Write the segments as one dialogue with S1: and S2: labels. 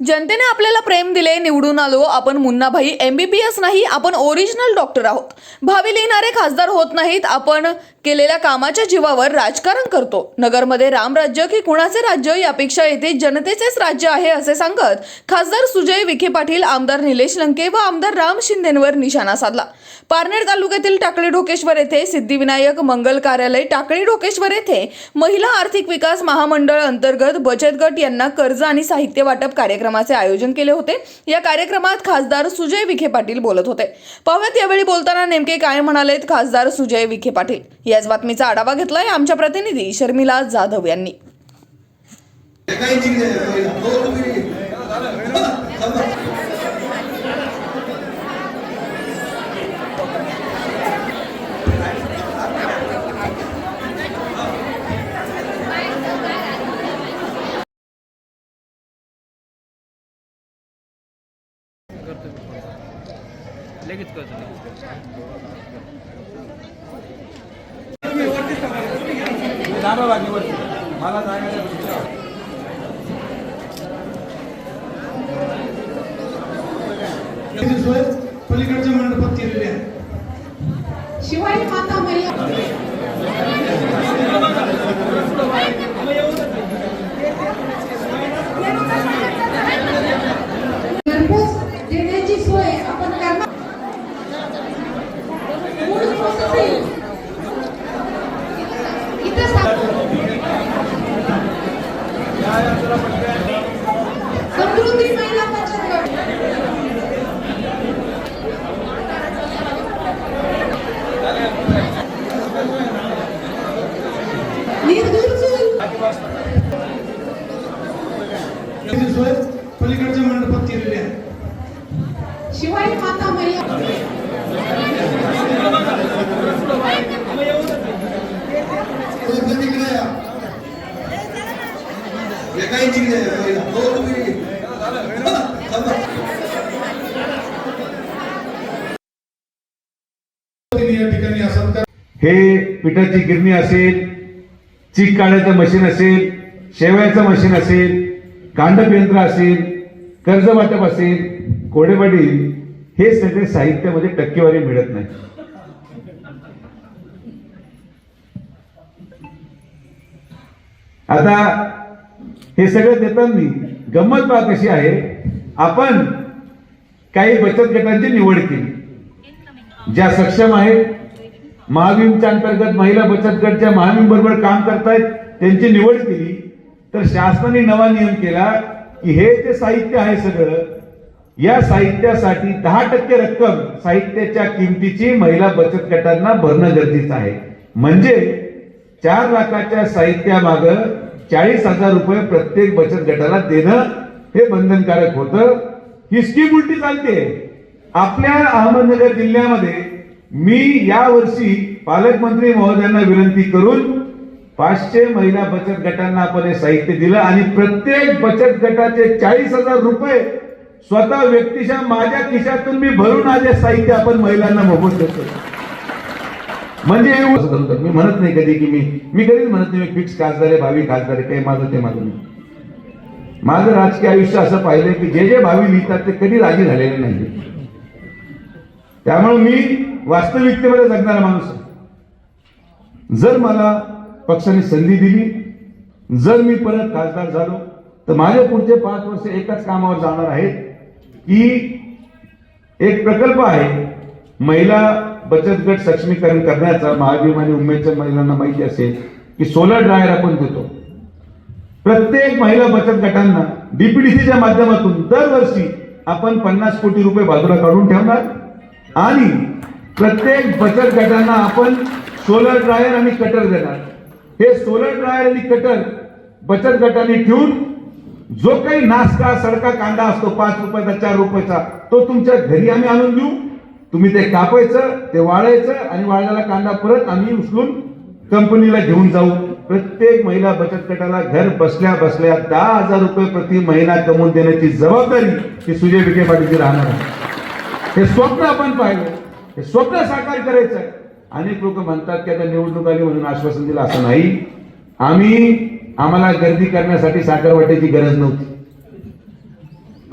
S1: जनतेने आपल्याला प्रेम दिले निवडून आलो आपण मुन्नाभाई एमबीबीएस नाही आपण ओरिजिनल डॉक्टर आहोत. भावी लिहिणारे खासदार होत नाहीत आपण केलेल्या कामाच्या जीवावर राजकारण करतो. नगरमध्ये रामराज्य की कुणाचे राज्य यापेक्षा येथे जनतेचेच राज्य आहे असे सांगत खासदार सुजय विखे पाटील आमदार निलेश लंके व आमदार राम शिंदेंवर निशाणा साधला. पारनेर तालुक्यातील टाकळी ढोकेश्वर येथे सिद्धिविनायक मंगल कार्यालय टाकळी ढोकेश्वर येथे महिला आर्थिक विकास महामंडळ अंतर्गत बचत गट यांना कर्ज आणि साहित्य वाटप कार्यक्रम कार्यक्रमाचे आयोजन केले होते. या कार्यक्रमात खासदार सुजय विखे पाटील बोलत होते. पाहुयात यावेळी बोलताना नेमके काय म्हणालेत खासदार सुजय विखे पाटील. याच बातमीचा आढावा घेतलाय आमच्या प्रतिनिधी शर्मिला जाधव यांनी
S2: काही ठीक आहे हो तुम्ही
S3: लगेच करतो लगेच
S2: जाणं लागली वरती मला जायला
S4: सोय पलीकडच्या मंडपात केलेली आहे
S5: शिवाय माता मैया घरपोच देण्याची सोय आपण करणार मूळ processing. इथं सा- समृद्धी महिला बचत गट निर्दूर
S4: त्याची सोय पलीकडच्या मंडपात केलेली आहे
S5: शिवाई माता मैया
S2: तिकडे या हे काही ठीक आहे हो तुम्ही
S4: तुम्ही या ठिकाणी असाल तर
S6: हे पिठाची गिरणी असेल चीक काढायचं मशीन असेल शेवयाचं मशीन असेल कांडप यंत्र असेल कर्ज वाटप असेल कोडेवाडी हे सगळे साहित्यामध्ये टक्केवारी मिळत नाही. आता हे सगळं देताना गंमत बाब कशी आहे. आपण काही बचत गटांची निवड केली. ज्या सक्षम आहेत महाविमच्या अंतर्गत महिला बचत गटच्या महाविम बरोबर काम करतायत त्यांची निवड केली. तर शासनाने नवा नियम केला की हे जे साहित्य आहे सगळं या साहित्यासाठी दहा टक्के रक्कम साहित्याच्या किमतीची महिला बचत गटांना भरणं गरजेचं आहे. म्हणजे चार लाखाच्या साहित्यामाग चाळीस हजार रुपये प्रत्येक बचत गटाला देणं हे बंधनकारक होतं. ही स्कीम उलटी चालते. आपल्या अहमदनगर जिल्ह्यामध्ये मी यावर्षी पालकमंत्री महोदयांना विनंती करून पाचशे महिला बचत गटांना आपण हे साहित्य दिलं आणि प्रत्येक बचत गटाचे चाळीस हजार रुपये स्वतः व्यक्तिशः माझ्या खिशातून मी भरून आज साहित्य आपण महिलांना मोफत देतो. म्हणजे हे मी म्हणत नाही कधी की मी मी कधीच म्हणत नाही फिक्स खासदार आहे भावी खासदार आहे काही माझं ते माझं नाही. माझं राजकीय आयुष्य असं पाहिलं की जे जे भावी लिहितात ते कधी राजी झालेले नाही त्यामुळे मी वास्तविकतेमध्ये जगणारा माणूस आहे. जर मला पक्षाने संधी दिली जर मी परत खासदार झालो तर माझे पुढचे पाच वर्ष एकाच कामावर जाणार आहेत. की एक प्रकल्प आहे महिला बचत गट सक्षमीकरण करण्याचा महाभिमानी आणि उमेदच्या महिलांना माहिती असेल की सोलर ड्रायर आपण देतो. प्रत्येक महिला बचत गटांना डीपीडीसीच्या माध्यमातून दरवर्षी आपण पन्नास कोटी रुपये बाजूला काढून ठेवणार. आणि प्रत्येक बचत गटांना आपण सोलर ड्रायर आणि कटर देणार. हे सोलर ड्रायर आणि कटर बचत गटांनी ठेवून जो काही नाश्ता सडका कांदा असतो पाच रुपयाचा चार रुपयाचा तो तुमच्या घरी आम्ही आणून देऊ. तुम्ही ते कापायचं ते वाळायचं आणि वाळलेला कांदा परत आम्ही उचलून कंपनीला घेऊन जाऊ. प्रत्येक महिला बचत गटाला घर बसल्या बसल्या दहा हजार रुपये प्रति महिना कमवून देण्याची जबाबदारी ही सुजय विखे पाटीलची राहणार आहे हे स्वप्न आपण पाहिलं. हे स्वप्न साकार करायचं आहे. अनेक लोक म्हणतात की आता निवडणूक आली म्हणून आश्वासन दिलं असं नाही. आम्ही आम्हाला गर्दी करण्यासाठी साखर वाटायची गरज नव्हती.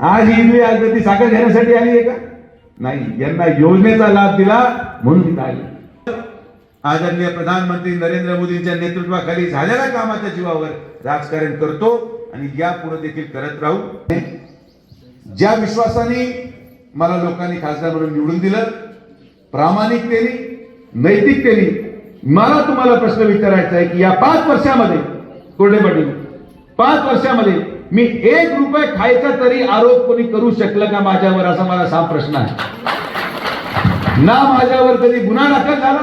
S6: आज ही आज गर्दी साखर घेण्यासाठी आली आहे का? नाही. यांना योजनेचा लाभ दिला म्हणून तिथं आली. आदरणीय प्रधानमंत्री नरेंद्र मोदींच्या नेतृत्वाखाली झालेल्या कामाच्या जीवावर राजकारण करतो आणि यापुढे देखील करत राहू. ज्या विश्वासाने मला लोकांनी खासदार म्हणून निवडून दिलं प्रामाणिकतेने नैतिकतेने मला तुम्हाला प्रश्न विचारायचा आहे की या पाच वर्षामध्ये कोरडे पाटील पाच वर्षामध्ये मी एक रुपये खायचा तरी आरोप कोणी करू शकलं का माझ्यावर? असा मला साम प्रश्न आहे. ना माझ्यावर कधी गुन्हा दाखल झाला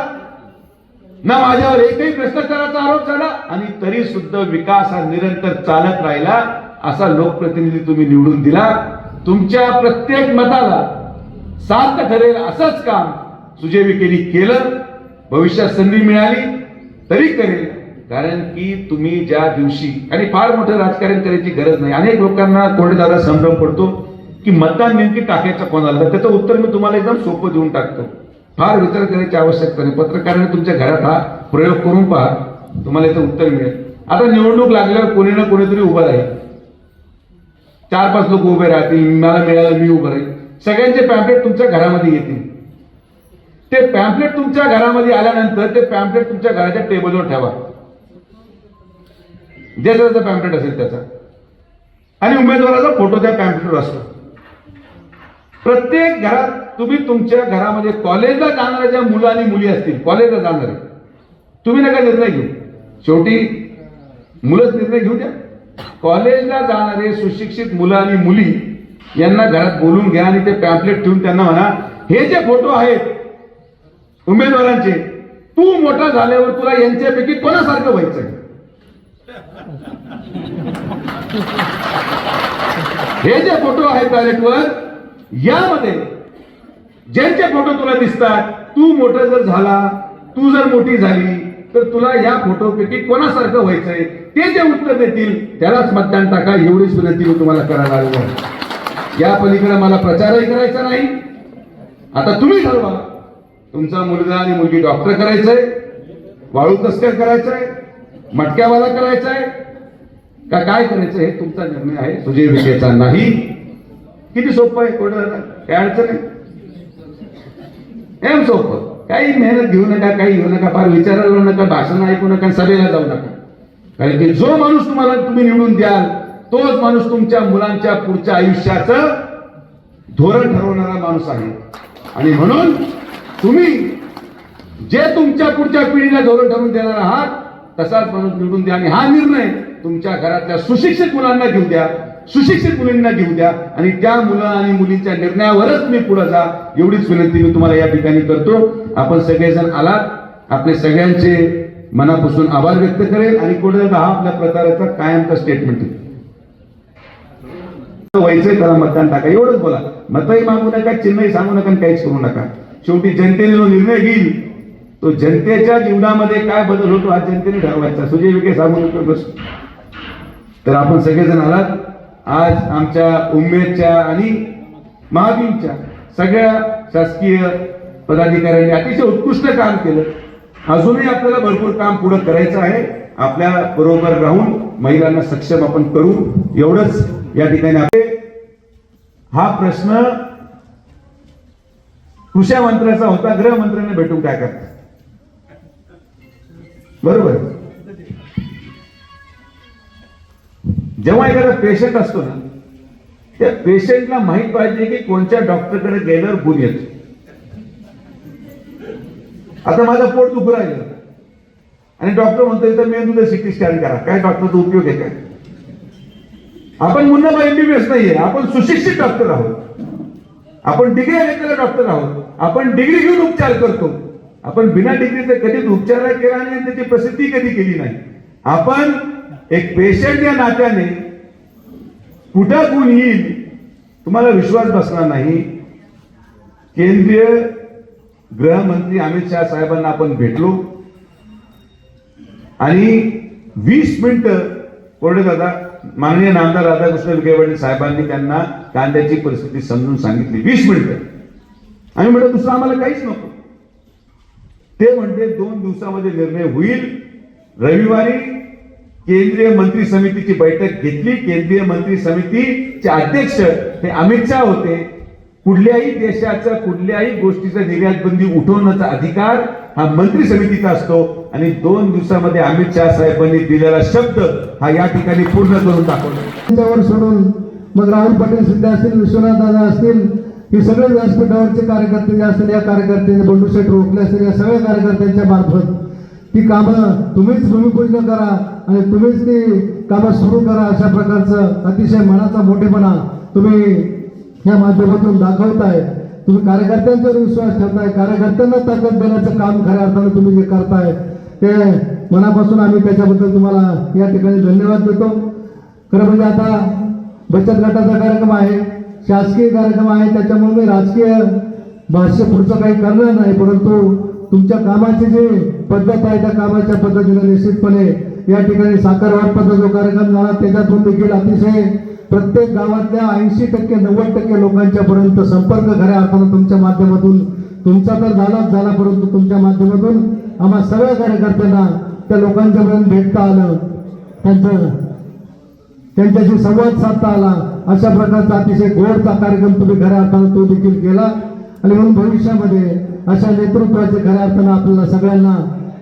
S6: ना माझ्यावर एकही भ्रष्टाचाराचा आरोप झाला आणि तरी सुद्धा विकास हा निरंतर चालत राहिला असा लोकप्रतिनिधी तुम्ही निवडून दिला. तुमच्या प्रत्येक मताला सार्थ ठरेल असंच काम सुजय विखेनी केलं भविष्यात संधी मिळाली तरी करेल. कारण की तुम्ही ज्या दिवशी आणि फार मोठं राजकारण करायची गरज नाही. अनेक लोकांना कोरडेदादा संभ्रम पडतो की मतदान नेमकी टाकायचं कोणाला? तर त्याचं उत्तर मी तुम्हाला एकदम सोपं देऊन टाकतो. फार विचार करायची आवश्यकता नाही. पत्रकाराने तुमच्या घरात हा प्रयोग करून पहा. तुम्हाला याचं उत्तर मिळेल. आता निवडणूक लागल्यावर कोणी ना कोणीतरी उभं राहील. चार पाच लोक उभे राहतील. मला मिळालं मी उभं राहील. सगळ्यांचे पॅम्पलेट तुमच्या घरामध्ये येतील. ते पॅम्पलेट तुमच्या घरामध्ये आल्यानंतर ते पॅम्पलेट तुमच्या घराच्या टेबलवर ठेवा. ज्याचा त्याचा पॅम्पलेट असेल त्याचा. आणि उमेदवाराचा फोटो त्या पॅम्पलेटवर असतो. प्रत्येक घरात तुम्ही तुमच्या घरामध्ये कॉलेजला जाणाऱ्या ज्या मुलं आणि मुली असतील कॉलेजला जाणारे तुम्ही नका निर्णय घेऊ. शेवटी मुलंच निर्णय घेऊ द्या. कॉलेजला जाणारे सुशिक्षित मुलं आणि मुली यांना घरात बोलून घ्या आणि ते पॅम्पलेट ठेवून त्यांना म्हणा हे जे फोटो आहेत उमेदवारांचे. तू मोठा झाल्यावर तुला यांच्यापैकी कोणासारखं व्हायचंय? हे जे फोटो आहेत बॅलेटवर यामध्ये ज्यांचे फोटो तुला दिसतात तू मोठा जर झाला तू जर मोठी झाली तर तुला या फोटोपैकी कोणासारखं व्हायचंय? ते जे उत्तर देतील त्यालाच मतदान टाका एवढीच विनंती मी तुम्हाला करायला आलो या पलीकडे मला प्रचारही करायचा नाही. आता तुम्ही ठरवा. तुमचा मुलगा आणि मुलगी डॉक्टर करायचंय वाळू तस्कर करायचंय मटक्यावाला करायचंय. का काय करायचं हे तुमचा निर्णय आहे सुजय विषयचा नाही. किती सोपं आहे कोण काय अडचण आहे एम सोपं. काही मेहनत घेऊ नका काही घेऊ नका फार विचारायला लावू नका भाषण ऐकू नका सभेला जाऊ नका. कारण की जो माणूस तुम्हाला तुम्ही निवडून द्याल तोच माणूस तुमच्या मुलांच्या पुढच्या आयुष्याचं धोरण ठरवणारा माणूस आहे. आणि म्हणून तुम्ही जे तुमच्या पुढच्या पिढीला धोरण ठरवून देणार आहात तसाच माणूस निवडून द्या. आणि हा निर्णय तुमच्या घरातल्या सुशिक्षित मुलांना घेऊ द्या सुशिक्षित मुलींना घेऊ द्या. आणि त्या मुलं आणि मुलींच्या निर्णयावरच मी पुढे जा एवढीच विनंती मी तुम्हाला या ठिकाणी करतो. आपण सगळेजण आलात. आपले सगळ्यांचे मनापासून आभार व्यक्त करेल. आणि कुठे हा आपल्या प्रकाराचा कायमचा स्टेटमेंट व्हायचंय त्याला मतदान टाका. एवढंच बोला. मतही मागू नका चिन्हही सांगू नका आणि काहीच करू नका. शेवटी जनतेने जो निर्णय घेईल तो जनतेच्या जीवनामध्ये काय बदल होतो हा जनतेने ठरवायचा. सुजय विखे सांगू शकतो बस तर आपण सगळेजण आलात. आज आमच्या उमेदच्या आणि महावीरच्या सगळ्या शासकीय पदाधिकाऱ्यांनी अतिशय उत्कृष्ट काम केलं. अजूनही आपल्याला भरपूर काम पुढे करायचं आहे. आपल्या बरोबर राहून महिलांना सक्षम आपण करू. एवढंच या ठिकाणी आपले हा प्रश्न कृषी मंत्र्याचा होता गृहमंत्र्यांना भेटून काय करता? बरोबर? जेव्हा एखादा पेशंट असतो ना त्या पेशंटला माहीत पाहिजे की कोणत्या डॉक्टरकडे गेल्यावर गुण येतो. आता माझं पोट दुखू राहिलं. आणि डॉक्टर म्हणतो इथं मेंदूला सिटी स्कॅन करा. काय डॉक्टरचा उपयोग आहे काय? आपण मुन्ना एमबीबीएस नाहीये आपण सुशिक्षित डॉक्टर आहोत. आपण डिग्री घेतलेला डॉक्टर आहोत. आपण डिग्री घेऊन उपचार करतो. आपण बिना डिग्रीचे कधीच उपचार केला नाही आणि त्याची प्रसिद्धी कधी केली नाही. आपण एक पेशंट या नात्याने कुठं गुण येईल तुम्हाला विश्वास बसणार नाही. केंद्रीय गृहमंत्री अमित शहा साहेबांना आपण भेटलो. आणि वीस मिनिटं कोरडे दादा माननीय नामदार राधाकृष्ण विखे पाटील साहेबांनी त्यांना कांद्याची परिस्थिती समजून सांगितली. वीस मिनिटं. आम्ही म्हटलं दुसरं आम्हाला काहीच नको. ते म्हणते दोन दिवसामध्ये निर्णय होईल. रविवारी केंद्रीय मंत्री समितीची बैठक घेतली. केंद्रीय मंत्री समितीचे अध्यक्ष हे अमित शहा होते. कुठल्याही देशाचा कुठल्याही गोष्टीचा निर्यात बंदी उठवण्याचा अधिकार हा मंत्री समितीचा असतो. आणि दोन दिवसामध्ये अमित शहा साहेबांनी दिलेला शब्द हा या ठिकाणी पूर्ण करून दाखवला.
S7: सोडून मग राहुल पाटील सिद्धे असतील विश्वनाथ दादा असतील हे सगळे व्यासपीठावरचे कार्यकर्ते जे असतील या कार्यकर्त्यांनी बंडूशेठ रोखले असतील या सगळ्या कार्यकर्त्यांच्या मार्फत ती कामं तुम्हीच भूमिपूजन करा आणि तुम्हीच ती कामं सुरू करा अशा प्रकारचं अतिशय मनाचा मोठेपणा तुम्ही या माध्यमातून दाखवताय. तुम्ही कार्यकर्त्यांच्यावर विश्वास ठेवताय कार्यकर्त्यांना ताकद देण्याचं काम खऱ्या अर्थानं तुम्ही जे करताय ते मनापासून आम्ही त्याच्याबद्दल तुम्हाला या ठिकाणी धन्यवाद देतो. खरं म्हणजे आता बचत गटाचा कार्यक्रम आहे शासकीय कार्यक्रम आहे त्याच्यामुळे मी राजकीय भाष्य पुढचं काही करणार नाही परंतु तुमच्या कामाची जी पद्धत आहे त्या कामाच्या पद्धतीने निश्चितपणे या ठिकाणी साखर वाटपाचा जो कार्यक्रम झाला त्याच्यातून देखील अतिशय प्रत्येक गावातल्या ऐंशी टक्के नव्वद टक्के लोकांच्यापर्यंत संपर्क खऱ्या अर्थानं तुमच्या माध्यमातून तुमचा तर झालाच झाला परंतु तुमच्या माध्यमातून आम्हा सगळ्या कार्यकर्त्यांना त्या लोकांच्या पर्यंत भेटता आलं. त्यांचं त्यांच्याशी संवाद साधता आला. अशा प्रकारचा अतिशय गोडचा कार्यक्रम तुम्ही खऱ्या अर्थानं तो देखील केला. आणि म्हणून भविष्यामध्ये अशा नेतृत्वाचे खऱ्या अर्थानं आपल्याला सगळ्यांना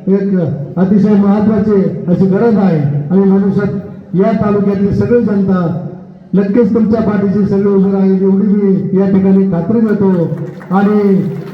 S7: एक अतिशय महत्वाची अशी गरज आहे. आणि भविष्यात या तालुक्यातली सगळी जनता नक्कीच तुमच्या पाठीशी सगळी उभी राहील एवढी मी या ठिकाणी खात्री देतो. आणि